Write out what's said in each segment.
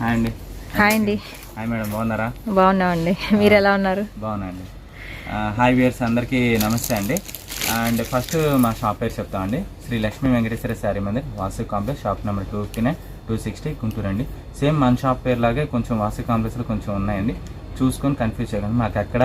Hi అండి. Hi అండి. Hi madam బాగున్నారా? బాగున్నామండి. మీరు ఎలా ఉన్నారు? బాగున్నాండి హాయ్ వ్యూయర్స్ అందరికీ నమస్తే అండి. అండ్ ఫస్ట్ మా షాప్ పేరు చెప్తామండి Sri Lakshmi Venkateswara Saree Mandir Vasu complex shop number two fifty nine two sixty Guntur అండి. సేమ్ మన షాప్ పేరు లాగే కొంచెం వాసు కాంప్లెక్స్లో కొంచెం ఉన్నాయండి. చూసుకొని కన్ఫ్యూజ్ చేయకండి. మాకు ఎక్కడ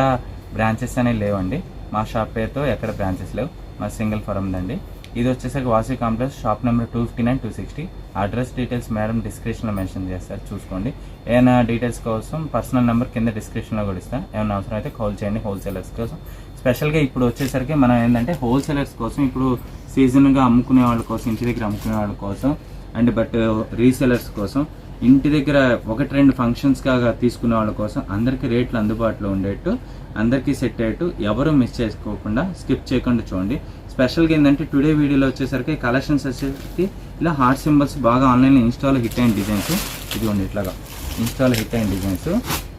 బ్రాంచెస్ అనేవి లేవండి. మా షాప్ పేరుతో ఎక్కడ బ్రాంచెస్ లేవు. మా సింగిల్ ఫరం అండి ఇది వచ్చేసరికి Vasu complex shop number two fifty nine two sixty. Address details madam డిస్క్రిప్షన్లో మెన్షన్ చేస్తారు చూసుకోండి. ఏమైనా డీటెయిల్స్ కోసం పర్సనల్ నెంబర్ కింద డిస్క్రిప్షన్లో కూడా ఇస్తాను ఏమైనా అవసరం అయితే కాల్ చేయండి హోల్సేలర్స్ కోసం. స్పెషల్గా ఇప్పుడు వచ్చేసరికి మనం ఏంటంటే హోల్సేలర్స్ కోసం ఇప్పుడు సీజన్గా అమ్ముకునే వాళ్ళ కోసం ఇంటి దగ్గర అమ్ముకునే వాళ్ళ కోసం అండ్ బట్ రీసెలర్స్ కోసం ఇంటి దగ్గర ఒకటి రెండు ఫంక్షన్స్ కాగా తీసుకునే వాళ్ళ కోసం అందరికీ రేట్లు అందుబాటులో ఉండేట్టు అందరికీ సెట్ అయ్యేట్టు ఎవరు మిస్ చేసుకోకుండా స్కిప్ చేయకుండా చూడండి. స్పెషల్గా ఏంటంటే టుడే వీడియోలో వచ్చేసరికి కలెక్షన్స్ వచ్చేసరికి ఇలా హార్ట్ సింబల్స్ బాగా ఆన్లైన్లో ఇన్స్టాలో హిట్ అయిన డిజైన్స్. ఇదిగోండి ఇట్లాగా. ఇన్స్టాలో హిట్ అయిన డిజైన్స్.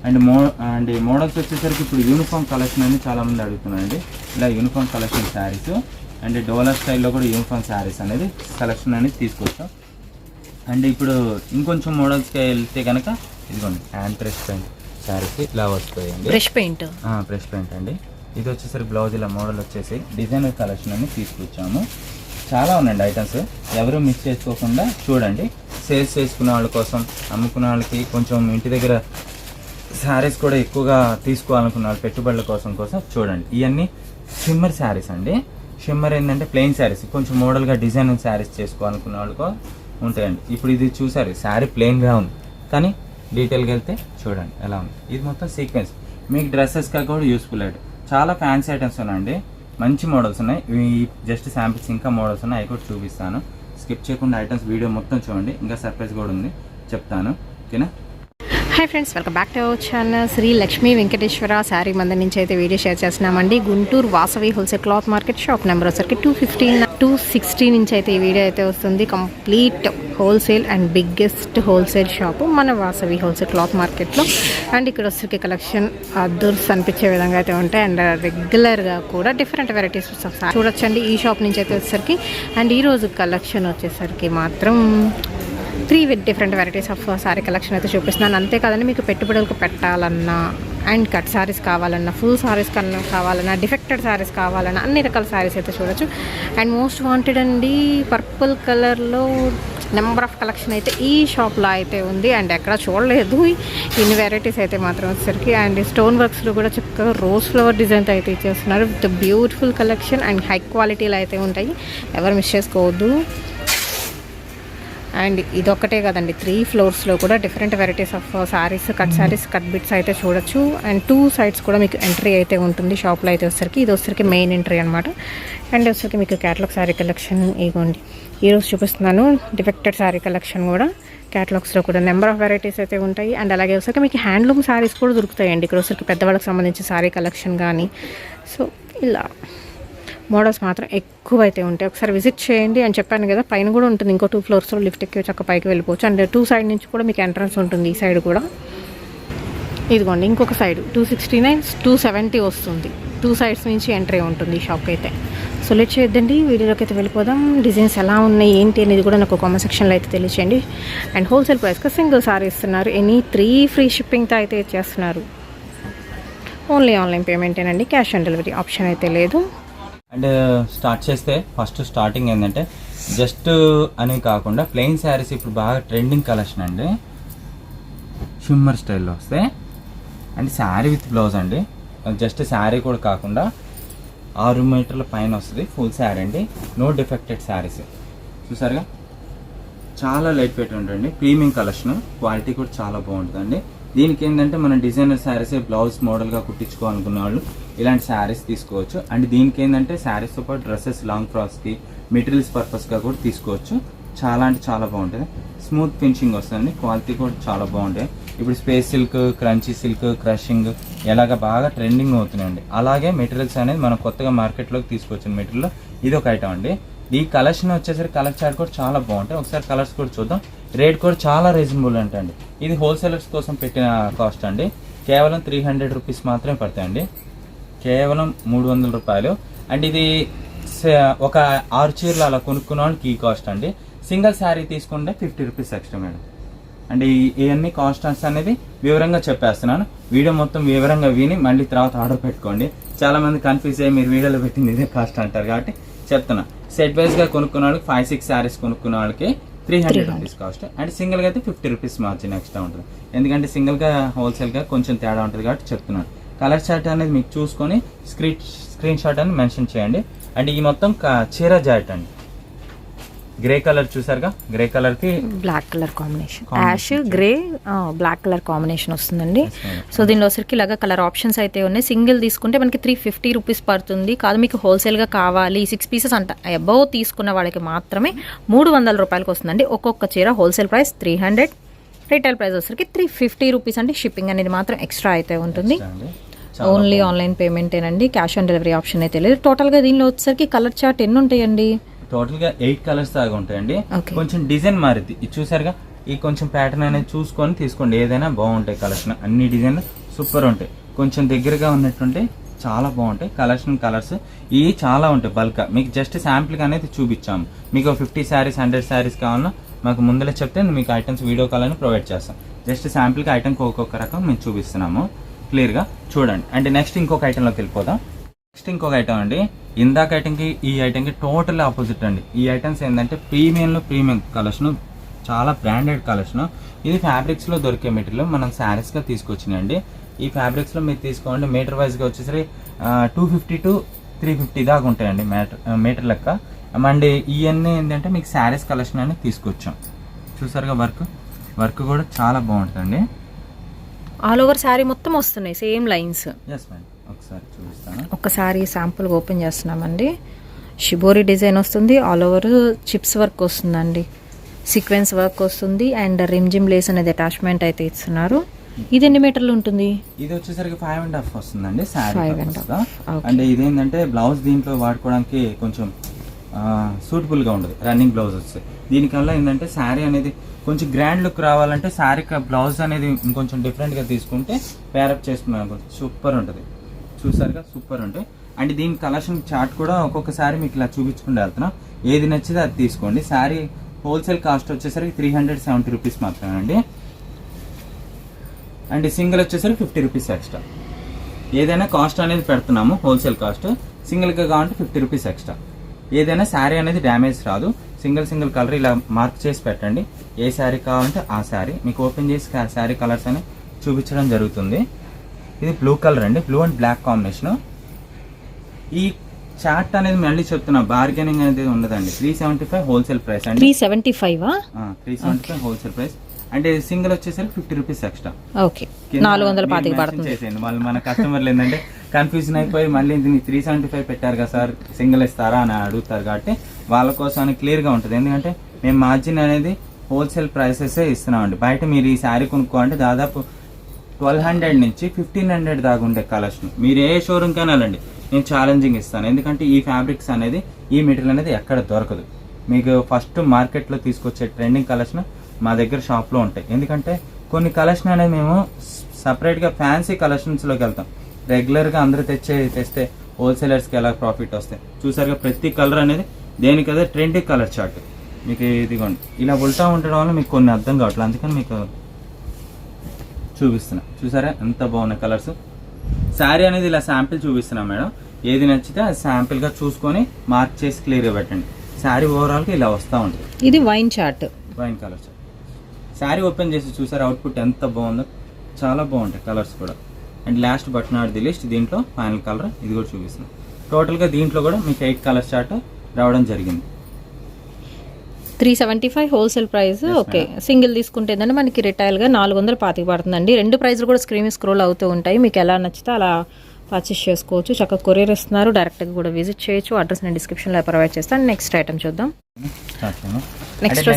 అండ్ మో అండ్ మోడల్స్ వచ్చేసరికి ఇప్పుడు యూనిఫామ్ కలెక్షన్ అని చాలా మంది అడుగుతున్నారండి. ఇలా యూనిఫామ్ కలెక్షన్ శారీస్. అండ్ డోలర్ స్టైల్లో కూడా యూనిఫామ్ శారీస్ అనేది కలెక్షన్ అనేది తీసుకొచ్చాం. అండ్ ఇప్పుడు ఇంకొంచెం మోడల్స్కి వెళ్తే కనుక ఇదిగోండి హ్యాండ్ ప్రెస్ పెయింట్ శారీస్ ఇలా వస్తాయండి. Brush paint. ప్రెస్ పెయింట్ అండి. ఇది వచ్చేసరికి బ్లౌజ్ ఇలా మోడల్ వచ్చేసి డిజైనర్ కలెక్షన్ అని తీసుకొచ్చాము. చాలా ఉన్నాయండి ఐటమ్స్ ఎవరు మిస్ చేసుకోకుండా చూడండి. సేల్స్ చేసుకునే వాళ్ళ కోసం అమ్ముకునే వాళ్ళకి కొంచెం ఇంటి దగ్గర శారీస్ కూడా ఎక్కువగా తీసుకోవాలనుకున్న వాళ్ళు పెట్టుబడుల కోసం కోసం చూడండి. ఇవన్నీ షిమ్మర్ శారీస్ అండి. షిమ్మర్ ఏంటంటే ప్లెయిన్ శారీస్ కొంచెం మోడల్గా డిజైన్ శారీస్ చేసుకోవాలనుకున్న వాళ్ళకు ఉంటాయండి. ఇప్పుడు ఇది చూసారు శారీ ప్లెయిన్గా ఉంది. కానీ డీటెయిల్గా వెళ్తే చూడండి ఎలా ఉంది. ఇది మొత్తం సీక్వెన్స్ మీకు డ్రెస్సెస్గా కూడా యూస్ఫుల్ అయ్యాడు చాలా ఫ్యాన్సీ ఐటమ్స్ ఉన్నాయండి. మంచి మోడల్స్ ఉన్నాయి. ఇవి జస్ట్ శాంపిల్స్ ఇంకా మోడల్స్ ఉన్నాయి. అవి కూడా చూపిస్తాను. స్కిప్ చేయకుండా ఐటమ్స్ వీడియో మొత్తం చూడండి. ఇంకా సర్ప్రైజ్ కూడా ఉంది. చెప్తాను. ఓకేనా? Hi friends welcome back to our channel Sri Lakshmi Venkateswara Saree మంది నుంచి అయితే వీడియో షేర్ చేస్తున్నామండి. Guntur Vasavi wholesale cloth market shop number వచ్చరికి టూ ఫిఫ్టీన్ టూ సిక్స్టీ నుంచి అయితే ఈ వీడియో అయితే వస్తుంది. Complete wholesale and biggest wholesale shop మన వాసవి హోల్సేల్ క్లాత్ మార్కెట్లో. అండ్ ఇక్కడ వచ్చరికి కలెక్షన్ అద్దూర్స్ అనిపించే విధంగా అయితే ఉంటాయి. అండ్ రెగ్యులర్గా కూడా డిఫరెంట్ వెరైటీస్ చూడొచ్చండి ఈ షాప్ నుంచి అయితే వచ్చేసరికి. అండ్ ఈరోజు కలెక్షన్ వచ్చేసరికి మాత్రం three with different varieties of saree collection అయితే చూపిస్తున్నాను. అంతేకాదండి మీకు పెట్టుబడులకు పెట్టాలన్నా అండ్ కట్ సారీస్ కావాలన్నా ఫుల్ సారీస్ కన్నా కావాలన్నా డిఫెక్టెడ్ సారీస్ కావాలన్నా అన్ని రకాల సారీస్ అయితే చూడొచ్చు. అండ్ మోస్ట్ వాంటెడ్ అండి పర్పుల్ కలర్లో నెంబర్ ఆఫ్ కలెక్షన్ అయితే ఈ షాప్లో అయితే ఉంది. అండ్ ఎక్కడ చూడలేదు. ఇన్ని వెరైటీస్ అయితే మాత్రం వచ్చేసరికి. అండ్ స్టోన్ వర్క్స్లో కూడా చక్కగా రోజ్ ఫ్లవర్ డిజైన్ అయితే ఇచ్చేస్తున్నారు. With beautiful collection and high క్వాలిటీలో అయితే ఉంటాయి. ఎవరు మిస్ చేసుకోవద్దు. అండ్ ఇదొక్కటే కదండి త్రీ ఫ్లోర్స్లో కూడా different varieties of sarees cut sarees cut bits అయితే చూడొచ్చు. అండ్ టూ సైడ్స్ కూడా మీకు ఎంట్రీ అయితే ఉంటుంది షాప్లో అయితే వచ్చరికి ఇది వచ్చరికి మెయిన్ ఎంట్రీ అనమాట అండ్ వచ్చరికి మీకు క్యాటలాగ్ శారీ కలెక్షన్ ఇగోండి. ఈరోజు చూపిస్తున్నాను డిఫెక్టెడ్ శారీ కలెక్షన్ కూడా. క్యాటలాగ్స్లో కూడా నెంబర్ ఆఫ్ వెరైటీస్ అయితే ఉంటాయి. అండ్ అలాగే వచ్చరికి మీకు హ్యాండ్లూమ్ శారీస్ కూడా దొరుకుతాయండి. ఇక్కడ వచ్చరికి పెద్దవాళ్ళకి సంబంధించి శారీ కలెక్షన్ కానీ. సో ఇలా. మోడల్స్ మాత్రం ఎక్కువ అయితే ఉంటాయి. ఒకసారి విజిట్ చేయండి అని చెప్పాను కదా పైన కూడా ఉంటుంది. ఇంకో టూ ఫ్లోర్స్లో లిఫ్ట్ ఎక్కి చక్క పైకి వెళ్ళిపోవచ్చు. అండ్ టూ సైడ్ నుంచి కూడా మీకు ఎంట్రన్స్ ఉంటుంది ఈ సైడ్ కూడా. ఇదిగోండి ఇంకొక side two sixty nine two seventy వస్తుంది. టూ సైడ్స్ నుంచి ఎంట్రీ ఉంటుంది ఈ షాప్కి అయితే. సో లెట్ చేద్దండి. వీడియోలోకి అయితే వెళ్ళిపోదాం. డిజైన్స్ ఎలా ఉన్నాయి ఏంటి అనేది కూడా నాకు కామెంట్ సెక్షన్లో అయితే తెలియచేయండి. అండ్ హోల్సేల్ ప్రైస్కి సింగిల్ సారీ ఇస్తున్నారు. ఎనీ త్రీ ఫ్రీ షిప్పింగ్తో అయితే చేస్తున్నారు. ఓన్లీ ఆన్లైన్ పేమెంటేనండి క్యాష్ ఆన్ డెలివరీ ఆప్షన్ అయితే లేదు. అండ్ స్టార్ట్ చేస్తే ఫస్ట్ స్టార్టింగ్ ఏంటంటే జస్ట్ అని కాకుండా ప్లెయిన్ శారీస్ ఇప్పుడు బాగా ట్రెండింగ్ కలెక్షన్ అండి. షిమ్మర్ స్టైల్లో వస్తే అండ్ శారీ విత్ బ్లౌజ్ అండి. జస్ట్ శారీ కూడా కాకుండా ఆరు మీటర్ల పైన వస్తుంది ఫుల్ శారీ అండి. నో డిఫెక్టెడ్ శారీస్ చూసారుగా? చాలా లైట్ వెయిట్ ఉంటుంది ప్రీమియం కలెక్షన్ క్వాలిటీ కూడా చాలా బాగుంటుందండి. దీనికి ఏంటంటే మన డిజైనర్ శారీసే బ్లౌజ్ మోడల్గా కుట్టించుకోవాలనుకునే వాళ్ళు ఇలాంటి శారీస్ తీసుకోవచ్చు. అండ్ దీనికి ఏంటంటే శారీస్తో పాటు డ్రెస్సెస్ లాంగ్ ఫ్రాక్స్కి మెటీరియల్స్ పర్పస్గా కూడా తీసుకోవచ్చు. చాలా అంటే చాలా బాగుంటుంది. స్మూత్ ఫినిషింగ్ వస్తుంది క్వాలిటీ కూడా చాలా బాగుంటాయి. ఇప్పుడు space silk crunchy silk crushing ఎలాగ బాగా ట్రెండింగ్ అవుతున్నాయండి. అలాగే మెటీరియల్స్ అనేది మనం కొత్తగా మార్కెట్లోకి తీసుకొచ్చిన మెటీరియల్. ఇది ఒక ఐటమ్ అండి. ఈ కలెక్షన్ వచ్చేసరికి కలర్ చార్ట్ కూడా చాలా బాగుంటాయి. ఒకసారి కలర్స్ కూడా చూద్దాం. రేట్ కూడా చాలా రీజనబుల్ అంటండి. ఇది హోల్సేలర్స్ కోసం పెట్టిన కాస్ట్ అండి. కేవలం త్రీ హండ్రెడ్ రూపీస్ మాత్రమే పడతాయండి. కేవలం మూడు వందల రూపాయలు. అండ్ ఇది ఒక ఆరు చీరలు అలా కొనుక్కున్న వాళ్ళకి ఈ కాస్ట్ అండి. సింగిల్ శారీ తీసుకుంటే ఫిఫ్టీ రూపీస్ ఎక్స్ట్రా మేడం. అంటే ఈ- ఇవన్నీ కాస్ట్స్ అనేది వివరంగా చెప్పేస్తున్నాను. వీడియో మొత్తం వివరంగా విని మళ్ళీ తర్వాత ఆర్డర్ పెట్టుకోండి. చాలా మంది కన్ఫ్యూజ్ అయ్యి మీరు వీడియోలో పెట్టింది ఇదే కాస్ట్ అంటారు కాబట్టి చెప్తున్నా. సెట్ వైజ్గా కొనుక్కున్న వాళ్ళకి ఫైవ్ సిక్స్ శారీస్ కొనుక్కున్న వాళ్ళకి three hundred rupees cost and సింగిల్గా అయితే ఫిఫ్టీ రూపీస్ మార్జిన్ ఎక్స్ట్రా ఉంటుంది. ఎందుకంటే సింగిల్గా హోల్సేల్గా కొంచెం తేడా ఉంటుంది కాబట్టి చెప్తున్నాను. కలర్ చార్ట్ అనేది మీకు చూసుకొని స్క్రీన్ స్క్రీన్ షాట్ అని మెన్షన్ చేయండి. అండ్ ఈ మొత్తం చీర జాట్ అండి. గ్రే కలర్ చూసారుగా? గ్రే కలర్కి black colour combination. Ash grey black colour combination వస్తుందండి. సో దీనిలో వచ్చరికి ఇలాగా కలర్ ఆప్షన్స్ అయితే ఉన్నాయి. సింగిల్ తీసుకుంటే మనకి త్రీ ఫిఫ్టీ రూపీస్ పడుతుంది. కాదు మీకు హోల్సేల్గా కావాలి. సిక్స్ పీసెస్ అంట అబౌవ్ తీసుకున్న వాళ్ళకి మాత్రమే మూడు వందల రూపాయలకి వస్తుందండి. ఒక్కొక్క చీర wholesale price three hundred. Retail price వచ్చరికి త్రీ ఫిఫ్టీ రూపీస్ అంటే షిప్పింగ్ అనేది మాత్రం ఎక్స్ట్రా అయితే ఉంటుంది. ఓన్లీ. ఆన్లైన్ పేమెంటేనండి క్యాష్ ఆన్ డెలివరీ ఆప్షన్ అయితే లేదు. టోటల్గా దీనిలో వచ్చేసరికి కలర్ చార్ట్ ఎన్ని ఉంటాయండి? టోటల్గా ఎయిట్ కలర్స్ దాకా ఉంటాయండి. కొంచెం డిజైన్ మారుద్ది. ఇది చూసారుగా ఈ కొంచెం ప్యాటర్న్ అనేది చూసుకొని తీసుకోండి. ఏదైనా బాగుంటాయి కలెక్షన్ అన్ని డిజైన్లు సూపర్ ఉంటాయి. కొంచెం దగ్గరగా ఉన్నట్టుంటే చాలా బాగుంటాయి. కలెక్షన్ కలర్స్ ఇవి చాలా ఉంటాయి. బల్క్ మీకు జస్ట్ శాంపుల్ అనేది చూపించాము. మీకు ఫిఫ్టీ శారీస్ హండ్రెడ్ శారీస్ కావాలన్నా మాకు ముందరే చెప్తే మీకు ఐటమ్స్ వీడియో కాల్ అని ప్రొవైడ్ చేస్తాం జస్ట్ శాంపిల్కి ఐటమ్కి ఒక్కొక్క రకం మేము చూపిస్తున్నాము. క్లియర్గా చూడండి. అండ్ నెక్స్ట్ ఇంకొక ఐటెంలోకి వెళ్ళిపోదాం. నెక్స్ట్ ఇంకొక ఐటమ్ అండి. ఇందాక ఐటమ్కి ఈ ఐటెంకి టోటల్ ఆపోజిట్ అండి. ఈ ఐటమ్స్ ఏంటంటే ప్రీమియంలో ప్రీమియం కలెక్షన్ చాలా బ్రాండెడ్ కలెక్షన్ ఇది ఫ్యాబ్రిక్స్లో దొరికే మెటీరియల్ మనం శారీస్గా తీసుకొచ్చినాయండి. ఈ ఫ్యాబ్రిక్స్లో మీరు తీసుకోండి. మీటర్ వైజ్గా వచ్చేసరి two fifty to three fifty దాకా ఉంటాయండి మీటర్ మీటర్ లెక్క. అండ్ ఇవన్నీ ఏంటంటే మీకు శారీస్ కలెక్షన్ అని తీసుకొచ్చాం. చూసారుగా వర్క్? వర్క్ కూడా చాలా బాగుంటుందండి. ఆల్ ఓవర్ శారీ మొత్తం వస్తున్నాయి సేమ్ లైన్స్. ఎస్ ఒకసారి చూపిస్తాను. ఒక్కసారి శాంపుల్ ఓపెన్ చేస్తున్నామండి. షిబోరి డిజైన్ వస్తుంది ఆల్ ఓవర్ చిప్స్ వర్క్ వస్తుందండి. సీక్వెన్స్ వర్క్ వస్తుంది అండ్ రిమ్జిమ్ లేస్ అనేది అటాచ్మెంట్ అయితే ఇస్తున్నారు. ఇది ఎన్ని మీటర్లు ఉంటుంది? ఇది వచ్చేసరికి ఫైవ్ అండ్ హాఫ్ వస్తుందండి శారీ. అండ్ ఇదేంటంటే బ్లౌజ్ దీంట్లో వాడుకోవడానికి కొంచెం సూటబుల్గా ఉండదు. రన్నింగ్ బ్లౌజ్ దీనికల్లా ఏంటంటే శారీ అనేది కొంచెం గ్రాండ్ లుక్ రావాలంటే శారీ బ్లౌజ్ అనేది ఇంకొంచెం డిఫరెంట్గా తీసుకుంటే పేరప్ చేసుకున్నాను సూపర్ ఉంటుంది. చూసారుగా సూపర్ ఉంటాయి అండ్ దీని కలెక్షన్ చార్ట్ కూడా ఒక్కొక్కసారి మీకు ఇలా చూపించుకుంటూ వెళ్తున్నా. ఏది నచ్చితే అది తీసుకోండి. శారీ హోల్సేల్ కాస్ట్ వచ్చేసరికి త్రీ హండ్రెడ్ సెవెంటీ రూపీస్ మాత్రమే అండి. అండ్ సింగిల్ వచ్చేసరికి ఫిఫ్టీ రూపీస్ ఎక్స్ట్రా ఏదైనా కాస్ట్ అనేది పెడుతున్నాము హోల్సేల్ కాస్ట్ సింగిల్గా కావాలంటే ఫిఫ్టీ రూపీస్ ఎక్స్ట్రా ఏదైనా శారీ అనేది డ్యామేజ్ రాదు. సింగిల్ సింగిల్ కలర్ ఇలా మార్క్ చేసి పెట్టండి. ఏ శారీ కావాలంటే ఆ శారీ. మీకు ఓపెన్ చేసి శారీ కలర్స్ అని చూపించడం జరుగుతుంది. ఇది బ్లూ కలర్ అండి. Blue and black combination. ఈ చార్ట్ అనేది మళ్ళీ చెప్తున్నా బార్గెనింగ్ అనేది ఉండదండి. Three seventy five wholesale price అండి. Three seventy five three seventy five wholesale price. అంటే సింగిల్ వచ్చేసరికి ఫిఫ్టీ రూపీస్ ఎక్స్ట్రా ఓకే. నాలుగు వందల పాతికి పడుతుంది. చేసేయండి. వాళ్ళు మన కస్టమర్లు ఏంటంటే కన్ఫ్యూజన్ అయిపోయి మళ్ళీ దీన్ని త్రీ సెవెంటీ ఫైవ్ పెట్టారు కదా సార్ సింగిల్ ఇస్తారా అని అడుగుతారు కాబట్టి వాళ్ళ కోసం అని ఉంటుంది. ఎందుకంటే మేము మార్జిన్ అనేది హోల్సేల్ ప్రైసెస్ ఇస్తున్నామండి. బయట మీరు ఈ శారీ కొనుక్కోవాలంటే దాదాపు ట్వెల్వ్ హండ్రెడ్ నుంచి ఫిఫ్టీన్ హండ్రెడ్ దాకా ఉండే కలెక్షన్ మీరు ఏ షోరూమ్ కైనా వెళ్ళండి. నేను ఛాలెంజింగ్ ఇస్తాను. ఎందుకంటే ఈ ఫ్యాబ్రిక్స్ అనేది ఈ మెటీరియల్ అనేది ఎక్కడ దొరకదు. మీకు ఫస్ట్ మార్కెట్లో తీసుకొచ్చే ట్రెండింగ్ కలెక్షన్ మా దగ్గర షాప్లో ఉంటాయి. ఎందుకంటే కొన్ని కలెక్షన్ అనేది మేము సపరేట్గా ఫ్యాన్సీ కలెక్షన్స్లోకి వెళ్తాం. రెగ్యులర్గా అందరూ తెచ్చే తెస్తే హోల్సేలర్స్కి ఎలా ప్రాఫిట్ వస్తాయి? చూసారుగా ప్రతి కలర్ అనేది దేనికదే ట్రెండీ కలర్ చార్ట్. మీకు ఇదిగోండి. ఇలా ఉల్టా ఉండడం వల్ల మీకు కొన్ని అర్థం కావట్లేదు. అందుకని మీకు చూపిస్తున్నా. చూసారా? ఎంత బాగున్నాయి కలర్స్. శారీ అనేది ఇలా శాంపిల్ చూపిస్తున్నా మేడం. ఏది నచ్చితే అది శాంపిల్గా చూసుకొని మార్క్ చేసి క్లియర్గా పెట్టండి. శారీ ఓవరాల్గా ఇలా వస్తూ ఉంటుంది. ఇది wine chart. Wine colours sari open చేసి చూసారా? అవుట్పుట్ ఎంత బాగుందో. చాలా బాగుంటాయి కలర్స్ కూడా. And last but not the list దీంట్లో ఫైనల్ కలర్ ఇది కూడా చూపిస్తున్నాం. టోటల్గా దీంట్లో కూడా మీకు ఎయిట్ కలర్ చార్ట్ రావడం జరిగింది. Three seventy five wholesale price. Okay. Single తీసుకుంటే ఏంటంటే మనకి రిటైల్గా నాలుగు వందల పాతికి పడుతుందండి. రెండు ప్రైస్లు కూడా స్క్రీన్ స్క్రోల్ అవుతూ ఉంటాయి. మీకు ఎలా నచ్చితే అలా పర్చేస్ చేసుకోవచ్చు. చక్కగా కొరియర్ ఇస్తున్నారు. డైరెక్ట్గా కూడా విజిట్ చేయొచ్చు. అడ్రస్ నేను డిస్క్రిప్షన్లో ప్రొవైడ్ చేస్తాను. నెక్స్ట్ ఐటమ్ చూద్దాం. నెక్స్ట్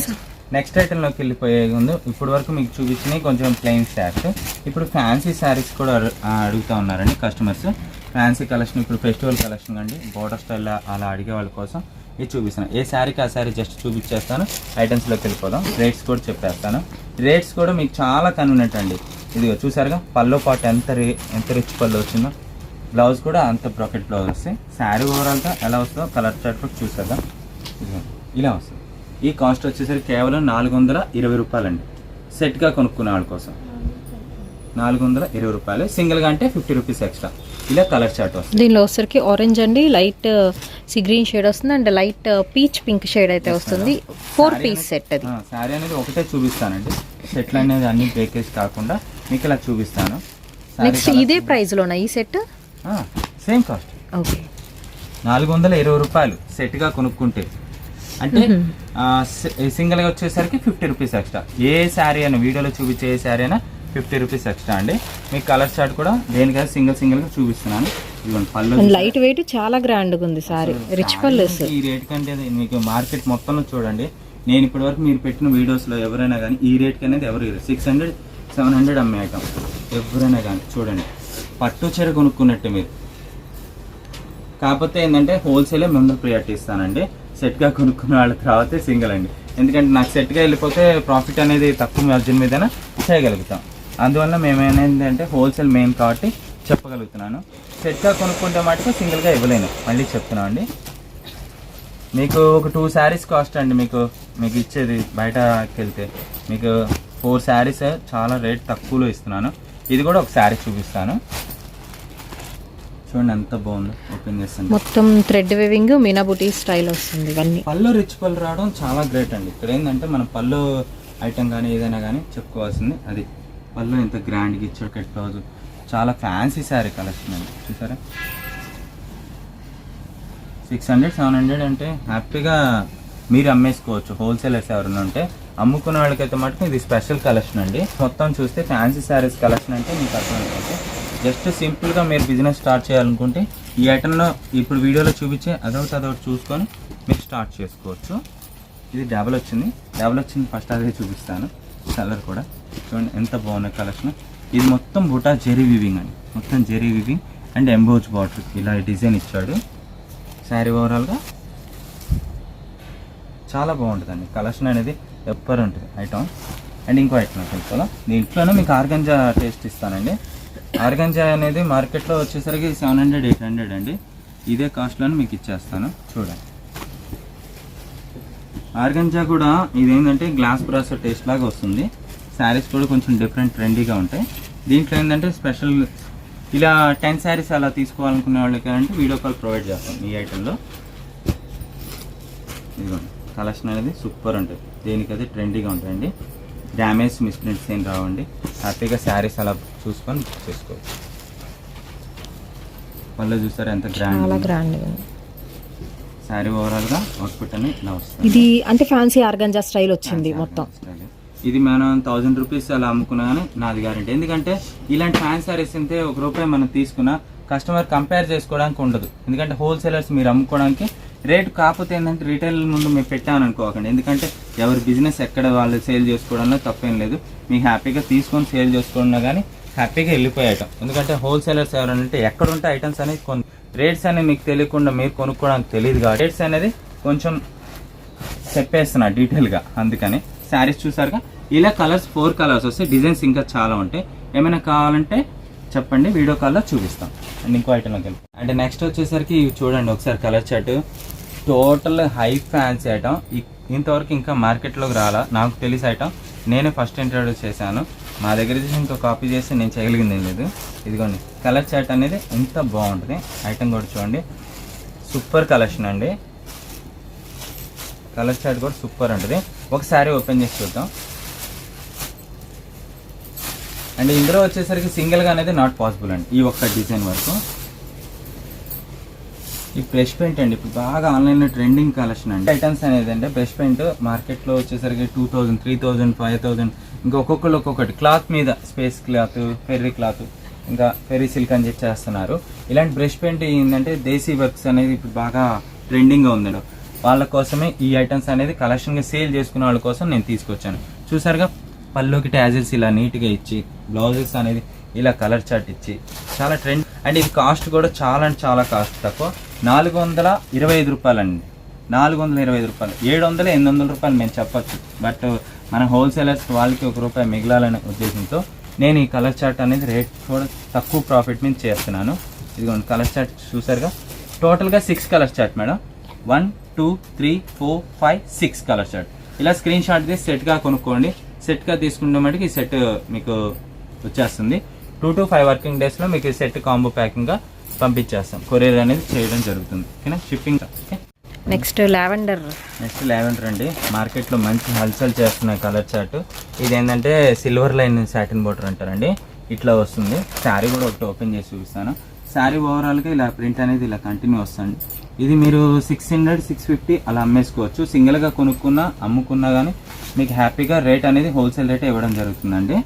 నెక్స్ట్ ఐటెంలోకి వెళ్ళిపోయే ముందు ఇప్పుడు వరకు మీకు చూపించినవి కొంచెం ప్లెయిన్ శారీస్ ఇప్పుడు ఫ్యాన్సీ శారీస్ కూడా అడుగుతూ అడుగుతా ఉన్నారండి కస్టమర్స్ ఫ్యాన్సీ కలెక్షన్ ఇప్పుడు ఫెస్టివల్ కలెక్షన్ అండి బోర్డర్ స్టైల్ అలా అడిగే వాళ్ళ కోసం ఇది చూపిస్తాను ఏ శారీకి ఆ శారీ జస్ట్ చూపించేస్తాను? ఐటమ్స్లోకి వెళ్ళిపోదాం. రేట్స్ కూడా చెప్పేస్తాను. రేట్స్ కూడా మీకు చాలా కన్వీనెంట్ అండి. ఇదిగో చూసారుగా పల్లో పాటు ఎంత రే ఎంత రిచ్ పళ్ళు వచ్చిందో. బ్లౌజ్ కూడా అంత బ్రాకెట్ బ్లౌజ్ వస్తాయి శారీ ఓవరాల్గా ఎలా వస్తుందో కలర్ చార్ట్ కూడా చూసేద్దాం. ఇలా వస్తుంది. ఈ కాస్ట్ వచ్చేసరికి కేవలం నాలుగు వందల ఇరవై రూపాయలండి. సెట్గా కొనుక్కునే వాళ్ళ కోసం. నాలుగు వందల ఇరవై రూపాయలు. సింగిల్గా అంటే ఫిఫ్టీ రూపీస్ ఎక్స్ట్రా. ఇలా కలర్ చార్ట్ వస్తుంది. దీనిలో వచ్చరికి ఆరెంజ్ అండి లైట్ సి గ్రీన్ షేడ్ వస్తుంది and light peach pink shade అయితే వస్తుంది. ఫోర్ పీస్ సెట్ అది. శారీ అనేది ఒకటే చూపిస్తానండి. సెట్లు అనేది అన్ని బ్రేకేజ్ కాకుండా మీకు ఇలా చూపిస్తాను. నెక్స్ట్ ఇదే ప్రైస్ లోనా ఈ సెట్ సేమ్ కాస్ట్ ఓకే నాలుగు వందల ఇరవై రూపాయలు. సెట్గా కొనుక్కుంటే అంటే సింగిల్గా వచ్చేసరికి ఫిఫ్టీ రూపీస్ ఎక్స్ట్రా. ఏ శారీ అయినా వీడియోలో చూపించే ఏ శారీ అయినా ఫిఫ్టీ రూపీస్ ఎక్స్ట్రా అండి. మీకు కలర్ చార్ట్ కూడా దేనికైనా సింగిల్ సింగిల్గా చూపిస్తున్నాను. ఇదిగోండి పళ్ళు లైట్ వెయిట్ చాలా గ్రాండ్గా ఉంది సారీ. రిచ్ పల్లెస్ ఈ రేట్ కంటే మీకు మార్కెట్ మొత్తంలో చూడండి. నేను ఇప్పటి వరకు మీరు పెట్టిన వీడియోస్లో ఎవరైనా కానీ ఈ రేట్కి అనేది ఎవరు సిక్స్ హండ్రెడ్ సెవెన్ హండ్రెడ్ అమ్మే ఐటమ్. ఎవరైనా కానీ చూడండి. పట్టు చీర కొనుక్కున్నట్టు మీరు. కాకపోతే ఏంటంటే హోల్సేలే ముందు ప్రియారిటీ ఇస్తానండి. సెట్గా కొనుక్కున్న వాళ్ళకి రావతే సింగిల్ అండి. ఎందుకంటే నాకు సెట్గా వెళ్ళిపోతే ప్రాఫిట్ అనేది తక్కువ మార్జిన్ మీదైనా చేయగలుగుతాం. అందువల్ల మేము ఏంటంటే హోల్సేల్ మెయిన్ కాబట్టి చెప్పగలుగుతున్నాను. సెట్గా కొనుక్కుంటే మటుకు సింగిల్గా ఇవ్వలేను. మళ్ళీ చెప్తున్నాను అండి. మీకు ఒక టూ శారీస్ కాస్ట్ అండి మీకు. మీకు ఇచ్చేది బయటకి వెళ్తే మీకు ఫోర్ శారీస్ చాలా రేట్ తక్కువలో ఇస్తున్నాను. ఇది కూడా ఒక శారీ చూపిస్తాను. చూడండి ఎంత బాగుంది ఓపెన్ చేస్తాను. మొత్తం థ్రెడ్ వేవింగ్ మీనా బుటీ స్టైల్ వస్తుంది ఇవన్నీ. పళ్ళు రిచ్ పళ్ళు రావడం చాలా గ్రేట్ అండి. ఇక్కడ ఏంటంటే మన పళ్ళు ఐటమ్ కానీ ఏదైనా కానీ చెప్పుకోవాల్సింది అది. పళ్ళు ఎంత గ్రాండ్గా ఇచ్చాడు కట్ బ్లౌజ్ చాలా ఫ్యాన్సీ శారీ కలెక్షన్ అండి. చూసారా? సిక్స్ హండ్రెడ్ సెవెన్ హండ్రెడ్ అంటే హ్యాపీగా మీరు అమ్మేసుకోవచ్చు. హోల్సేలర్స్ ఎవరైనా ఉంటే అమ్ముకునే వాళ్ళకైతే మటుకు ఇది స్పెషల్ కలెక్షన్ అండి. మొత్తం చూస్తే ఫ్యాన్సీ శారీస్ కలెక్షన్ అంటే మీకు అర్థమైపోతే జస్ట్ సింపుల్గా మీరు బిజినెస్ స్టార్ట్ చేయాలనుకుంటే ఈ ఐటెంలో ఇప్పుడు వీడియోలో చూపించే అదొకటి అదొకటి చూసుకొని మీరు స్టార్ట్ చేసుకోవచ్చు. ఇది డబల్ వచ్చింది. డబల్ వచ్చింది ఫస్ట్ అదే చూపిస్తాను. కలర్ కూడా. చూడండి ఎంత బాగున్నాయి కలెక్షన్. ఇది మొత్తం బుటా జెరీ వివింగ్ అండి. మొత్తం zari weaving and emboss bottle ఇలా డిజైన్ ఇచ్చాడు. శారీ ఓవరాల్గా చాలా బాగుంటుందండి. కలెక్షన్ అనేది ఎప్పర్ ఉంటుంది ఐటమ్ అండ్ ఇంకో ఐటమ్ తెలుసుకోవాలా? దీంట్లోనే మీకు ఆర్గంజా టేస్ట్ ఇస్తానండి. ఆర్గంజా అనేది మార్కెట్లో వచ్చేసరికి సెవెన్ హండ్రెడ్ ఎయిట్ హండ్రెడ్ అండి. ఇదే కాస్ట్లోనే మీకు ఇచ్చేస్తాను. చూడండి. ఆర్గంజా కూడా ఇదేంటంటే గ్లాస్ బ్రాస్ టేస్ట్ లాగా వస్తుంది. శారీస్ కూడా కొంచెం డిఫరెంట్ ట్రెండీగా ఉంటాయి. దీంట్లో ఏంటంటే స్పెషల్ ఇలా టెన్ శారీస్ అలా తీసుకోవాలనుకునే వాళ్ళకి అంటే వీడియో కాల్ ప్రొవైడ్ చేస్తాం ఈ ఐటెంలో ఇదిగోండి. కలెక్షన్ అనేది సూపర్ ఉంటుంది. దేనికైతే ట్రెండీగా ఉంటాయండి. డ్యామేజ్ మిస్ప్రింట్స్ ఏం రావండి. హ్యాపీగా శారీస్ అలా చూసుకొని బుక్ చేసుకోవచ్చు. పళ్ళు చూసారా ఎంత గ్రాండ్ గ్రాండ్గా ఉంది? శారీ ఓవరాల్గా అవుట్పుట్ అని ఇలా వస్తుంది. ఇది అంటే ఫ్యాన్సీ ఆర్గంజా స్టైల్ వచ్చింది మొత్తం. ఇది మనం థౌజండ్ రూపీస్ అలా అమ్ముకున్నా కానీ నాది గ్యారంటీ ఎందుకంటే ఇలాంటి ఫ్యాన్ సారీస్ అయితే ఒక రూపాయి మనం తీసుకున్నా కస్టమర్ కంపేర్ చేసుకోవడానికి ఉండదు. ఎందుకంటే హోల్సేలర్స్ మీరు అమ్ముకోవడానికి రేటు కాకపోతే ఏంటంటే రీటైల్ ముందు మేము పెట్టామని అనుకోకండి. ఎందుకంటే ఎవరి బిజినెస్ ఎక్కడ వాళ్ళు సేల్ చేసుకోవడంలో తప్పేం లేదు. మీకు హ్యాపీగా తీసుకొని సేల్ చేసుకున్నా కానీ హ్యాపీగా వెళ్ళిపోయే ఎందుకంటే హోల్సేలర్స్ ఎవరైనా ఎక్కడ ఉంటే ఐటమ్స్ అనేది కొన్ని రేట్స్ అనేది మీకు తెలియకుండా మీరు కొనుక్కోవడానికి తెలియదు కాబట్టి రేట్స్ అనేది కొంచెం చెప్పేస్తున్నా డీటెయిల్గా. అందుకని శారీస్ చూసారుగా? ఇలా కలర్స్ ఫోర్ కలర్స్ వస్తే డిజైన్స్ ఇంకా చాలా ఉంటాయి. ఏమైనా కావాలంటే చెప్పండి వీడియో కాల్లో చూపిస్తాం. అండ్ ఇంకో ఐటెంలోకి వెళ్ళి అంటే నెక్స్ట్ వచ్చేసరికి ఇవి చూడండి ఒకసారి colour shirt total high fancy item ఇంతవరకు ఇంకా మార్కెట్లోకి రాలా. నాకు తెలిసి ఐటమ్ నేనే ఫస్ట్ ఇంట్రడ్యూస్ చేశాను. మా దగ్గర చూసి ఇంకో కాపీ చేసి నేను చేయగలిగింది లేదు. ఇదిగోండి కలర్ చార్ట్ అనేది ఎంత బాగుంటుంది. ఐటమ్ కూడా చూడండి. సూపర్ కలెక్షన్ అండి. కలర్ చార్ట్ కూడా సూపర్ ఉంటుంది. ఒకసారి ఓపెన్ చేసి చూద్దాం. అండ్ ఇందులో వచ్చేసరికి సింగిల్గా అనేది నాట్ పాసిబుల్ అండి ఈ ఒక్క డిజైన్ వరకు. ఈ బ్రష్ పెయింట్ అండి ఇప్పుడు బాగా ఆన్లైన్లో ట్రెండింగ్ కలెక్షన్ అండి. ఐటమ్స్ అనేది అంటే బ్రష్ పెయింట్ మార్కెట్లో వచ్చేసరికి two thousand three thousand five thousand ఇంకా ఒక్కొక్కరు ఒక్కొక్కటి. క్లాత్ మీద స్పేస్ క్లాత్ ఫెర్రీ క్లాత్ ఇంకా ఫెర్రీ సిల్క్ అని చెప్పి చేస్తున్నారు. ఇలాంటి బ్రష్ పెయింట్ ఏంటంటే దేశీ వర్క్స్ అనేది ఇప్పుడు బాగా ట్రెండింగ్గా ఉందండి. వాళ్ళ కోసమే ఈ ఐటమ్స్ అనేది కలెక్షన్గా సేల్ చేసుకునే వాళ్ళ కోసం నేను తీసుకొచ్చాను. చూసారుగా? పళ్ళుకి ట్యాజిల్స్ ఇలా నీట్గా ఇచ్చి బ్లౌజెస్ అనేది ఇలా కలర్ చార్ట్ ఇచ్చి చాలా ట్రెండ్. అండ్ ఇది కాస్ట్ కూడా చాలా అంటే చాలా కాస్ట్ తక్కువ. నాలుగు వందల ఇరవై ఐదు రూపాయలండి. నాలుగు వందల ఇరవై ఐదు రూపాయలు. ఏడు వందల ఎనిమిది వందల రూపాయలు మేము చెప్పచ్చు. బట్ మన హోల్సేలర్స్ వాళ్ళకి ఒక రూపాయి మిగలాలనే ఉద్దేశంతో నేను ఈ కలర్ చార్ట్ అనేది రేట్ కూడా తక్కువ ప్రాఫిట్ మీద చేస్తున్నాను. ఇదిగోండి కలర్ చార్ట్ చూసారుగా? టోటల్గా six colour chart madam. One two three four five six colour chart. ఇలా స్క్రీన్ షాట్ తీసి సెట్గా కొనుక్కోండి. సెట్గా తీసుకుంటే మటుకు ఈ సెట్ మీకు వచ్చేస్తుంది. టూ టు ఫైవ్ వర్కింగ్ డేస్లో మీకు ఈ సెట్ కాంబో ప్యాకింగ్గా పంపించేస్తాం. కొరియర్ అనేది చేయడం జరుగుతుంది. ఓకేనా shipping okay next lavender next lavender అండి. మార్కెట్లో మంచి హల్చల్ చేస్తున్న కలర్ చార్ట్ ఇది ఏంటంటే సిల్వర్ లైన్ సాటిన్ బోర్డర్ అంటారండి. ఇట్లా వస్తుంది. శారీ కూడా ఒకటి ఓపెన్ చేసి చూపిస్తాను. శారీ ఓవరాల్గా ఇలా ప్రింట్ అనేది ఇలా కంటిన్యూ వస్తుంది. ఇది మీరు సిక్స్ హండ్రెడ్ సిక్స్ ఫిఫ్టీ అలా అమ్మేసుకోవచ్చు. సింగిల్గా కొనుక్కున్నా అమ్ముకున్నా కానీ మీకు హ్యాపీగా రేట్ అనేది హోల్సేల్ రేట్ ఇవ్వడం జరుగుతుందండి.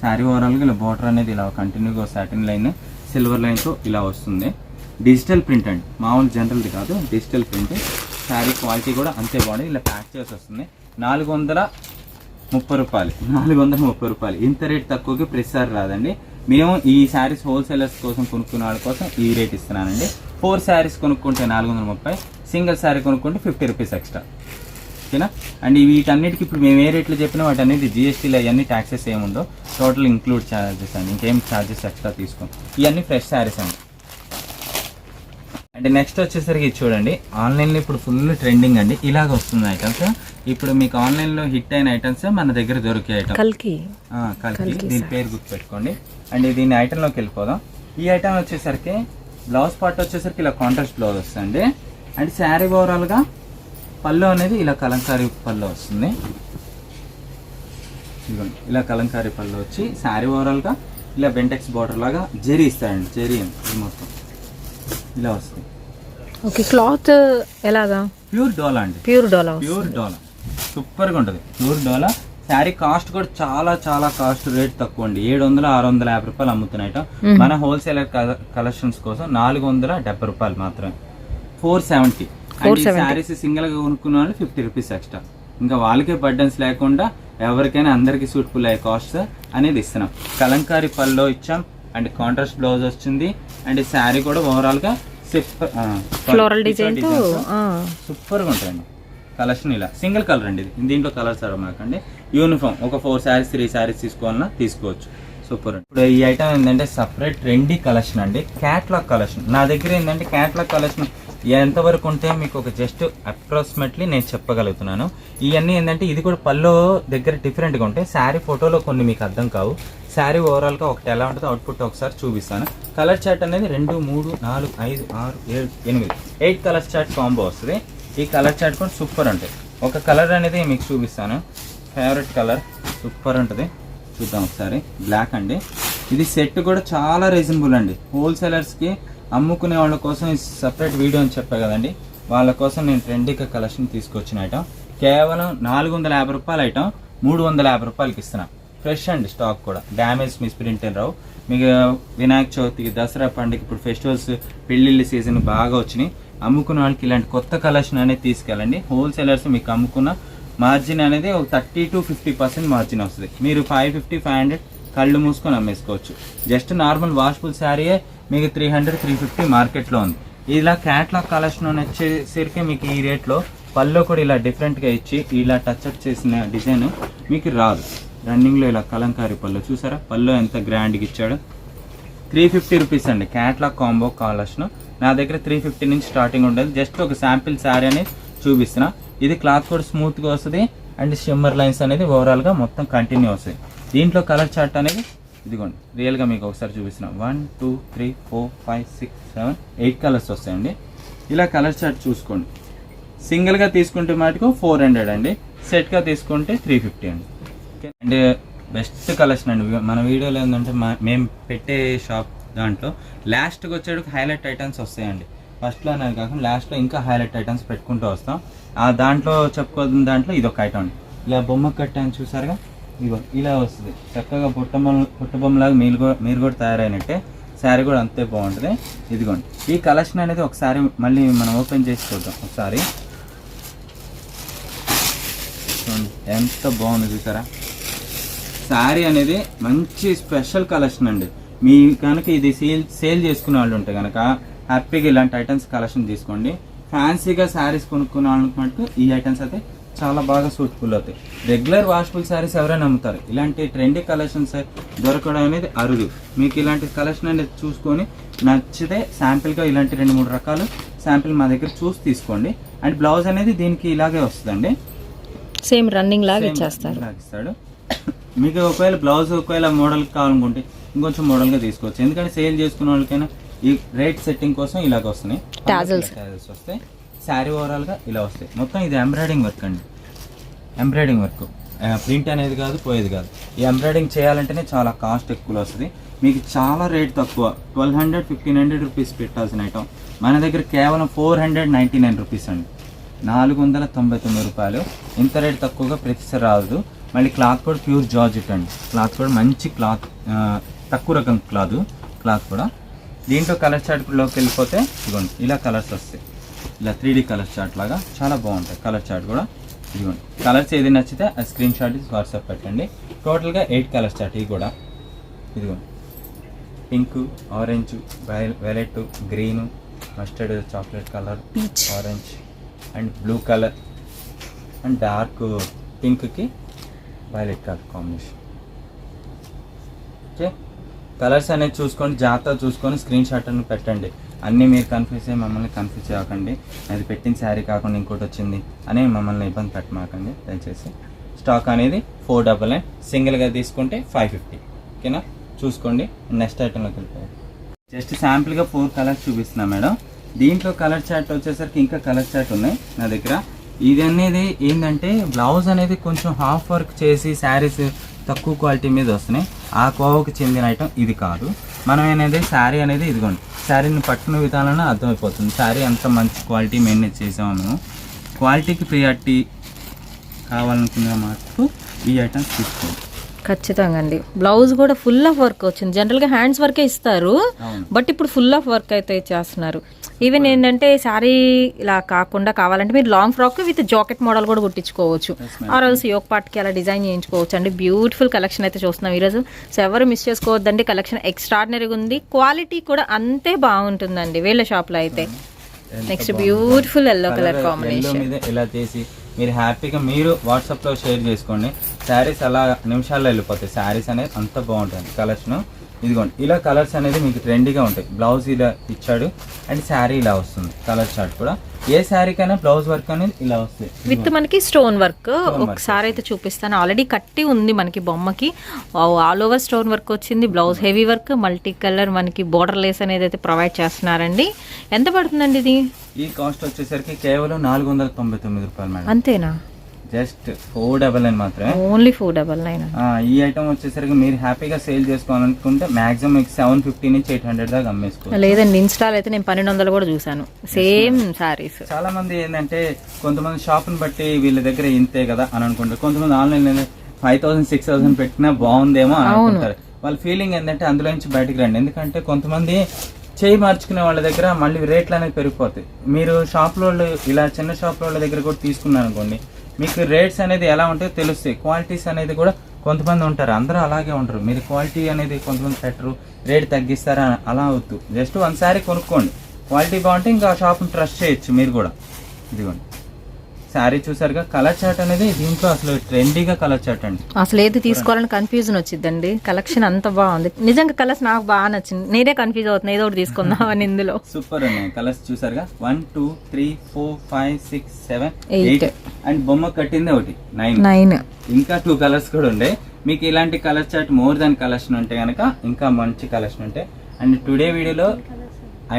శారీ ఓవరాల్గా ఇలా బోర్డర్ అనేది ఇలా కంటిన్యూగా సాటిన్ లైన్ సిల్వర్ లైన్తో ఇలా వస్తుంది. డిజిటల్ ప్రింట్ అండి. మామూలు జనరల్ది కాదు. Digital print. శారీ క్వాలిటీ కూడా అంతే బాగుంది. ఇలా ప్యాక్ చేసి వస్తుంది. నాలుగు వందల ముప్పై రూపాయలు. నాలుగు వందల ముప్పై రూపాయలు. ఇంత రేట్ తక్కువకి ప్రతిసారి రాదండి. మేము ఈ శారీస్ హోల్సేలర్స్ కోసం కొనుక్కున్న వాళ్ళ కోసం ఈ రేట్ ఇస్తున్నానండి. ఫోర్ శారీస్ కొనుక్కుంటే నాలుగు వందల ముప్పై సింగిల్ శారీ కొనుక్కుంటే ఫిఫ్టీ రూపీస్ ఎక్స్ట్రా ఓకేనా? అండ్ వీటన్నిటికి ఇప్పుడు మేము ఏ రేట్లు చెప్పినా వాటన్నిటి జిఎస్టీలు అవన్నీ ట్యాక్సెస్ ఏముందో టోటల్ ఇంక్లూడ్ ఛార్జెస్ అండి. ఇంకేం ఛార్జెస్ ఎక్స్ట్రా తీసుకోం. ఇవన్నీ ఫ్రెష్ శారీస్ అండి. అంటే నెక్స్ట్ వచ్చేసరికి చూడండి ఆన్లైన్లో ఇప్పుడు ఫుల్ ట్రెండింగ్ అండి. ఇలాగ వస్తుంది ఐటమ్స్ ఇప్పుడు మీకు ఆన్లైన్లో హిట్ అయిన ఐటమ్స్ మన దగ్గర దొరికే ఐటమ్ కల్కి. కలిపి దీని పేరు గుర్తుపెట్టుకోండి. అండ్ దీని ఐటెంలోకి వెళ్ళిపోదాం. ఈ ఐటమ్ వచ్చేసరికి బ్లౌజ్ పార్ట్ వచ్చేసరికి ఇలా కాంట్రాస్ట్ బ్లౌజ్ వస్తుంది అండ్ శారీ ఓవరాల్గా పళ్ళు అనేది ఇలా కలంకారీ పళ్ళు వస్తుంది. ఇలా కలంకారీ పళ్ళు వచ్చి శారీ ఓవరాల్గా ఇలా బెంటెక్స్ బార్డర్ లాగా జెరీ ఇస్తాయండి జెరీ. మొత్తం. ఇలా వస్తుంది. ఓకే క్లాత్ ఎలాగా? ప్యూర్ డోలా అండి. Pure dola pure dola. సూపర్గా ఉంటుంది. ప్యూర్ డోలా. శారీ కాస్ట్ కూడా చాలా చాలా కాస్ట్ రేట్ తక్కువ అండి. ఏడు వందల ఆరు వందల యాభై రూపాయలు అమ్ముతున్నాయట. మన హోల్సేలర్ కలెక్షన్స్ కోసం నాలుగు వందల డెబ్బై రూపాయలు మాత్రమే. Four seventy. శారీస్ సింగిల్గా కొనుక్కున్న వాళ్ళు ఫిఫ్టీ రూపీస్ ఎక్స్ట్రా. ఇంకా వాళ్ళకే బర్డన్స్ లేకుండా ఎవరికైనా అందరికి సూట్ఫుల్ అయ్యే కాస్ట్ అనేది ఇస్తున్నాం. కలంకారీ పల్లో ఇచ్చాం. అండ్ కాంట్రాస్ట్ బ్లౌజ్ వచ్చింది. అండ్ శారీ కూడా ఓవరాల్గా ఫ్లోరల్ డిజైన్తో ఆ, సూపర్గా ఉంటాయండి కలెక్షన్ ఇలా. సింగిల్ కలర్ అండి ఇది. దీంట్లో కలర్స్ మాకండి? యూనిఫామ్ ఒక ఫోర్ శారీస్ త్రీ శారీస్ తీసుకోవాలన్నా తీసుకోవచ్చు. సూపర్ ఇప్పుడు ఈ ఐటమ్ ఏంటంటే సపరేట్ ట్రెండీ కలెక్షన్ అండి. క్యాట్లాగ్ కలెక్షన్ నా దగ్గర ఏంటంటే క్యాట్లాగ్ కలెక్షన్ ఎంతవరకు ఉంటే మీకు ఒక జస్ట్ అప్రాక్సిమేట్లీ నేను చెప్పగలుగుతున్నాను. ఇవన్నీ ఏంటంటే ఇది కూడా పల్లో దగ్గర డిఫరెంట్గా ఉంటాయి శారీ ఫోటోలో కొన్ని మీకు అర్థం కావు. శారీ ఓవరాల్గా ఒకటి ఎలా ఉంటుందో అవుట్పుట్ ఒకసారి చూపిస్తాను. కలర్ చార్ట్ అనేది రెండు మూడు నాలుగు ఐదు ఆరు ఏడు ఎనిమిది. ఎయిట్ కలర్ చార్ట్ కాంబో వస్తుంది. ఈ కలర్ చార్ట్ కూడా సూపర్ ఉంటుంది. ఒక కలర్ అనేది మీకు చూపిస్తాను. ఫేవరెట్ కలర్ సూపర్ ఉంటుంది. చూద్దాం ఒకసారి. బ్లాక్ అండి. ఇది సెట్ కూడా చాలా రీజనబుల్ అండి. హోల్సేలర్స్కి అమ్ముకునే వాళ్ళ కోసం సపరేట్ వీడియో అని చెప్పా కదండి. వాళ్ళ కోసం నేను ట్రెండీగా కలెక్షన్ తీసుకొచ్చిన ఐటమ్ కేవలం నాలుగు వందల యాభై రూపాయల ఐటమ్ మూడు వందల యాభై రూపాయలకి ఇస్తున్నాను ఫ్రెష్ అండి స్టాక్ కూడా. డ్యామేజ్ మిస్ప్రింట్ అని రావు. మీకు వినాయక చవితికి దసరా పండుగ ఇప్పుడు ఫెస్టివల్స్ పెళ్ళిళ్ళ సీజన్ బాగా వచ్చినాయి. అమ్ముకున్న వాళ్ళకి ఇలాంటి కొత్త కలెక్షన్ అనేది తీసుకెళ్ళండి. హోల్సేలర్స్ మీకు అమ్ముకున్న మార్జిన్ అనేది ఒక thirty to fifty percent margin వస్తుంది. మీరు ఫైవ్ ఫిఫ్టీ ఫైవ్ హండ్రెడ్ కళ్ళు మూసుకొని అమ్మేసుకోవచ్చు. జస్ట్ నార్మల్ వాష్ఫుల్ శారీయే మీకు త్రీ హండ్రెడ్ త్రీ ఫిఫ్టీ మార్కెట్లో ఉంది. ఇలా క్యాట్లాగ్ కలెక్షన్ వచ్చేసరికి మీకు ఈ రేట్లో పళ్ళు కూడా ఇలా డిఫరెంట్గా ఇచ్చి ఇలా టచ్ అప్ చేసిన డిజైన్ మీకు రాదు. రన్నింగ్లో ఇలా కలంకారీ పళ్ళు చూసారా? పళ్ళు ఎంత గ్రాండ్గా ఇచ్చాడు. త్రీ ఫిఫ్టీ రూపీస్ అండి. క్యాట్లాగ్ కాంబో కాలర్స్ను నా. దగ్గర త్రీ ఫిఫ్టీ నుంచి స్టార్టింగ్ ఉండదు. జస్ట్ ఒక శాంపిల్ శారీ అనేది చూపిస్తున్నా. ఇది క్లాత్ కూడా స్మూత్గా వస్తుంది అండ్ షిమ్మర్ లైన్స్ అనేది ఓవరాల్గా మొత్తం కంటిన్యూ వస్తుంది. దీంట్లో కలర్ చార్ట్ అనేది ఇదిగోండి. రియల్గా మీకు ఒకసారి చూపిస్తున్నా. One two three four five six seven eight colours వస్తాయండి. ఇలా కలర్ చార్ట్ చూసుకోండి. సింగిల్గా తీసుకుంటే మటుకు ఫోర్ హండ్రెడ్ అండి. సెట్గా తీసుకుంటే త్రీ ఫిఫ్టీ అండి. అండ్ బెస్ట్ కలెక్షన్ అండి. మన వీడియోలో ఏంటంటే మేము పెట్టే షాప్ దాంట్లో లాస్ట్కి వచ్చేటప్పుడు హైలైట్ ఐటమ్స్ వస్తాయండి. ఫస్ట్లో అనేది కాకుండా లాస్ట్లో ఇంకా హైలైట్ ఐటమ్స్ పెట్టుకుంటూ వస్తాం. ఆ దాంట్లో చెప్పుకోవాల్సిన దాంట్లో ఇది ఒక ఐటమ్ అండి. ఇలా బొమ్మ కట్టాను చూసారుగా? ఇగో ఇలా వస్తుంది. చక్కగా పుట్టబొమ్మ పుట్టబొమ్మలాగా మీరు కూడా మీరు కూడా తయారైనట్టే శారీ కూడా అంతే బాగుంటుంది. ఇదిగోండి. ఈ కలెక్షన్ అనేది ఒకసారి మళ్ళీ మనం ఓపెన్ చేసి చూద్దాం. ఒకసారి. చూడండి ఎంత బాగుంది చూసారా? శారీ అనేది మంచి స్పెషల్ కలెక్షన్ అండి. మీ కనుక ఇది సేల్ సేల్ చేసుకునే వాళ్ళు ఉంటే కనుక హ్యాపీగా ఇలాంటి ఐటమ్స్ కలెక్షన్ తీసుకోండి. ఫ్యాన్సీగా శారీస్ కొనుక్కునే వాళ్ళకి మటుకు ఈ ఐటమ్స్ అయితే చాలా బాగా సూట్ఫుల్ అవుతాయి. రెగ్యులర్ వాషబుల్ శారీస్ ఎవరైనా అమ్ముతారు ఇలాంటి ట్రెండీ కలెక్షన్స్ దొరకడం అనేది అరుదు. మీకు ఇలాంటి కలెక్షన్ అనేది చూసుకొని నచ్చితే శాంపిల్గా ఇలాంటి రెండు మూడు రకాలు శాంపిల్ మా దగ్గర చూసి తీసుకోండి. అండ్ బ్లౌజ్ అనేది దీనికి ఇలాగే వస్తుందండి. సేమ్ రన్నింగ్ లాగా ఇచ్చేస్తారు. ఇస్తాడు. మీకు ఒకవేళ బ్లౌజ్ ఒకవేళ మోడల్ కావాలనుకుంటే ఇంకొంచెం మోడల్గా తీసుకోవచ్చు. ఎందుకంటే సేల్ చేసుకున్న వాళ్ళకైనా ఈ రేట్ సెట్టింగ్ కోసం ఇలాగ వస్తున్నాయి. టాజల్స్ వస్తాయి శారీ ఓవరాల్గా ఇలా వస్తాయి. మొత్తం ఇది ఎంబ్రాయిడింగ్ వర్క్ అండి. ఎంబ్రాయిడింగ్ వర్క్ ప్రింట్ అనేది కాదు పోయేది కాదు. ఈ ఎంబ్రాయిడింగ్ చేయాలంటేనే చాలా కాస్ట్ ఎక్కువ వస్తుంది. మీకు చాలా రేట్ తక్కువ. Twelve hundred fifteen hundred rupees పెట్టాల్సిన ఐటమ్ మన దగ్గర కేవలం four hundred ninety nine rupees అండి. నాలుగు వందల తొంభై తొమ్మిది రూపాయలు. ఇంత రేట్ తక్కువగా ప్రతిసారి రాదు. మళ్ళీ క్లాత్ కూడా ప్యూర్ జార్జెట్ అండి. క్లాత్ కూడా మంచి క్లాత్ తక్కువ రకం క్లాత్ క్లాత్ కూడా. దీంట్లో కలర్ చార్ట్లోకి వెళ్ళిపోతే ఇదిగోండి ఇలా కలర్స్ వస్తాయి. ఇలా త్రీ డీ కలర్ చార్ట్ లాగా చాలా బాగుంటాయి కలర్ చార్ట్ కూడా. ఇదిగోండి కలర్స్ ఏది నచ్చితే ఆ స్క్రీన్ షాట్ వాట్సాప్ పెట్టండి. టోటల్గా ఎయిట్ కలర్ చార్ట్ ఇవి కూడా. ఇదిగోండి pink orange violet green mustard chocolate colour orange and blue colour and dark పింక్కి violet colour combination okay colours అనేది చూసుకొని జాగ్రత్తగా చూసుకొని స్క్రీన్ షాట్ అని పెట్టండి. అన్నీ మీరు కన్ఫ్యూజ్ అయ్యి మమ్మల్ని కన్ఫ్యూజ్ చేయకండి. అది పెట్టిన శారీ కాకుండా ఇంకోటి వచ్చింది అని మమ్మల్ని ఇబ్బంది పెట్టమాకండి. దయచేసి స్టాక్ అనేది ఫోర్ డబల్ నైన్ సింగిల్గా తీసుకుంటే ఫైవ్ ఫిఫ్టీ ఓకేనా చూసుకోండి. నెక్స్ట్ ఐటెంలోకి వెళ్ళిపోయాయి జస్ట్ శాంపుల్గా ఫోర్ కలర్స్ చూపిస్తున్నా మేడం. దీంట్లో కలర్ చార్ట్ వచ్చేసరికి ఇంకా కలర్ చార్ట్ ఉన్నాయి నా దగ్గర. ఇది అనేది ఏంటంటే బ్లౌజ్ అనేది కొంచెం హాఫ్ వర్క్ చేసి శారీస్ తక్కువ క్వాలిటీ మీద వస్తున్నాయి. ఆ కోవకు చెందిన ఐటమ్ ఇది కాదు. మనం అనేది శారీ అనేది ఇదిగోండి. శారీని పట్టుకున్న విధానం అర్థమైపోతుంది. శారీ ఎంత మంచి క్వాలిటీ మెయింటైన్ చేసాము. మేము క్వాలిటీకి ప్రియారిటీ కావాలనుకున్న మాత్రం ఈ ఐటమ్స్ తీసుకోండి. ఖచ్చితంగా అండి. బ్లౌజ్ కూడా ఫుల్ ఆఫ్ వర్క్ వచ్చింది. జనరల్గా హ్యాండ్స్ వర్కే ఇస్తారు బట్ ఇప్పుడు ఫుల్ ఆఫ్ వర్క్ అయితే చేస్తున్నారు. ఈవెన్ ఏంటంటే శారీ ఇలా కాకుండా కావాలంటే మీరు long frock with jacket model కూడా కుట్టించుకోవచ్చు. Yes, ma'am. ఆ రోజు యోక్ పార్ట్కి అలా డిజైన్ చేయించుకోవచ్చు. అండి బ్యూటిఫుల్ కలెక్షన్ అయితే చూస్తున్నాం ఈరోజు సో ఎవరు మిస్ చేసుకోవద్దండి. కలెక్షన్ ఎక్స్ట్రాడినరీగా ఉంది. క్వాలిటీ కూడా అంతే బాగుంటుందండి. వీళ్ళ షాప్లో అయితే. Next. Beautiful yellow colour combination ఇలా చేసి మీరు హ్యాపీగా మీరు వాట్సాప్లో షేర్ చేసుకోండి. శారీస్ అలా నిమిషాల్లో వెళ్ళిపోతాయి. శారీస్ అనేది అంత బాగుంటుంది కలర్స్ను ఇదిగోండి ఇలా కలర్స్ అనేది మీకు ట్రెండీగా ఉంటాయి. బ్లౌజ్ ఇలా ఇచ్చాడు అండ్ శారీ ఇలా వస్తుంది కలర్ చార్ట్ కూడా. ఏ శారీకైనా బ్లౌజ్ వర్క్ అనేది ఇలా వస్తుంది. విత్ మనకి స్టోన్ వర్క్. ఒకసారి అయితే చూపిస్తాను. ఆల్రెడీ కట్టి ఉంది మనకి బొమ్మకి. ఆల్ ఓవర్ స్టోన్ వర్క్ వచ్చింది. Blouse heavy work multi colour మనకి బోర్డర్ లేస్ అనేది అయితే ప్రొవైడ్ చేస్తున్నారండి. ఎంత పడుతుందండి ఇది? ఈ కాస్ట్ వచ్చేసరికి కేవలం నాలుగు వందల తొంభై తొమ్మిది రూపాయలు మేడం. అంతేనా? జస్ట్ ఫోర్ డబల్ నైన్ మాత్రమే. ఓన్లీ ఫోర్ డబల్ నైన్ ఈ ఐటమ్ వచ్చేసరికి మీరు హ్యాపీగా సేల్ చేసుకోవాలనుకుంటే మాక్సిమం మీకు సెవెన్ ఫిఫ్టీ నుంచి ఎయిట్ హండ్రెడ్ దాకా అమ్మేసుకోవచ్చు. లేదండి ఇన్స్టాల్ అయితే నేను పన్నెండు వందలు కూడా చూసాను సేమ్ సారీస్. చాలా మంది ఏంటంటే కొంతమంది షాప్ని బట్టి వీళ్ళ దగ్గర ఇంతే కదా అని అనుకుంటారు. కొంతమంది online five thousand six thousand పెట్టినా బాగుందేమో అని అనుకుంటారు. వాళ్ళ ఫీలింగ్ ఏంటంటే అందులో నుంచి బయటికి రండి. ఎందుకంటే కొంతమంది చేయి మార్చుకునే వాళ్ళ దగ్గర మళ్ళీ రేట్లు అనేది పెరిగిపోతాయి. మీరు షాప్ వాళ్ళు ఇలా చిన్న షాప్ వాళ్ళ దగ్గర కూడా తీసుకున్నారు అనుకోండి మీకు రేట్స్ అనేది ఎలా ఉంటాయో తెలుస్తాయి. క్వాలిటీస్ అనేది కూడా కొంతమంది ఉంటారు. అందరూ అలాగే ఉంటారు మీరు క్వాలిటీ అనేది కొంతమంది పెట్టరు. రేట్ తగ్గిస్తారా? అలా అవుతూ జస్ట్ వన్ కొనుక్కోండి. క్వాలిటీ బాగుంటే ఇంకా ఆ షాప్ని ట్రస్ట్ చేయొచ్చు మీరు కూడా. ఇదిగోండి. శారీ చూసారుగా? కలర్ చార్ట్ అనేది దీంట్లో అసలు ట్రెండీగా కలర్ చార్ట్ అండి. అసలు ఏది తీసుకోవాలని కన్ఫ్యూజన్ వచ్చిందండి కలెక్షన్ అంత బాగుంది. నిజంగా కలర్స్ నాకు బాగా నచ్చింది. నేనే కన్ఫ్యూజ్ అవుతున్నా. ఏదో ఒకటి తీసుకుందాం అని ఇందులో. సూపర్ ఉన్నాయి కలర్స్ చూసారుగా? One two three four five six seven. Eight and బొమ్మ కట్టింది ఒకటి. నైన్ నైన్ ఇంకా టూ కలర్స్ కూడా ఉండే. మీకు ఇలాంటి colour chart more than collection ఉంటే కనుక ఇంకా మంచి కలెక్షన్ ఉంటాయి అండ్ టుడే వీడియోలో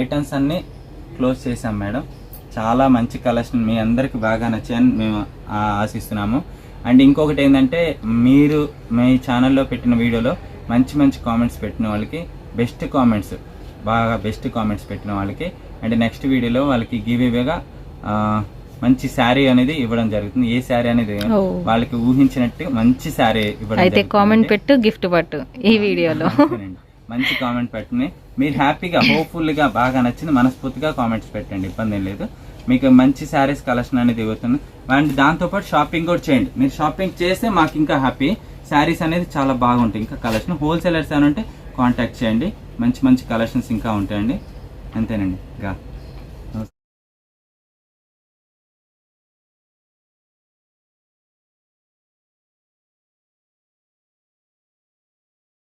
ఐటమ్స్ అన్ని క్లోజ్ చేసాం మేడం చాలా మంచి కలెక్షన్ మీ అందరికి బాగా నచ్చాయని మేము ఆశిస్తున్నాము అండ్ ఇంకొకటి ఏంటంటే మీరు మీ ఛానల్లో పెట్టిన వీడియోలో మంచి మంచి కామెంట్స్ పెట్టిన వాళ్ళకి బెస్ట్ కామెంట్స్ బాగా బెస్ట్ కామెంట్స్ పెట్టిన వాళ్ళకి అండ్ నెక్స్ట్ వీడియోలో వాళ్ళకి గివ్ ఇవేగా మంచి శారీ అనేది ఇవ్వడం జరుగుతుంది ఏ శారీ అనేది. వాళ్ళకి ఊహించినట్టు మంచి శారీ ఇవ్వడం అయితే. కామెంట్ పెట్టు గిఫ్ట్ పట్టు ఈ వీడియోలో. మంచి కామెంట్ పెట్టండి మీరు హ్యాపీగా హోప్ఫుల్గా బాగా నచ్చింది మనస్ఫూర్తిగా కామెంట్స్ పెట్టండి ఇబ్బంది ఏం లేదు మీకు మంచి శారీస్ కలెక్షన్ అనేది ఇవ్వుతుంది అండ్ దాంతోపాటు షాపింగ్ కూడా చేయండి. మీరు షాపింగ్ చేస్తే మాకు ఇంకా హ్యాపీ శారీస్ అనేది చాలా బాగుంటాయి. ఇంకా కలెక్షన్ హోల్సేలర్స్ అని ఉంటే కాంటాక్ట్ చేయండి. మంచి మంచి కలెక్షన్స్ ఇంకా ఉంటాయండి. అంతేనండి. ఇంకా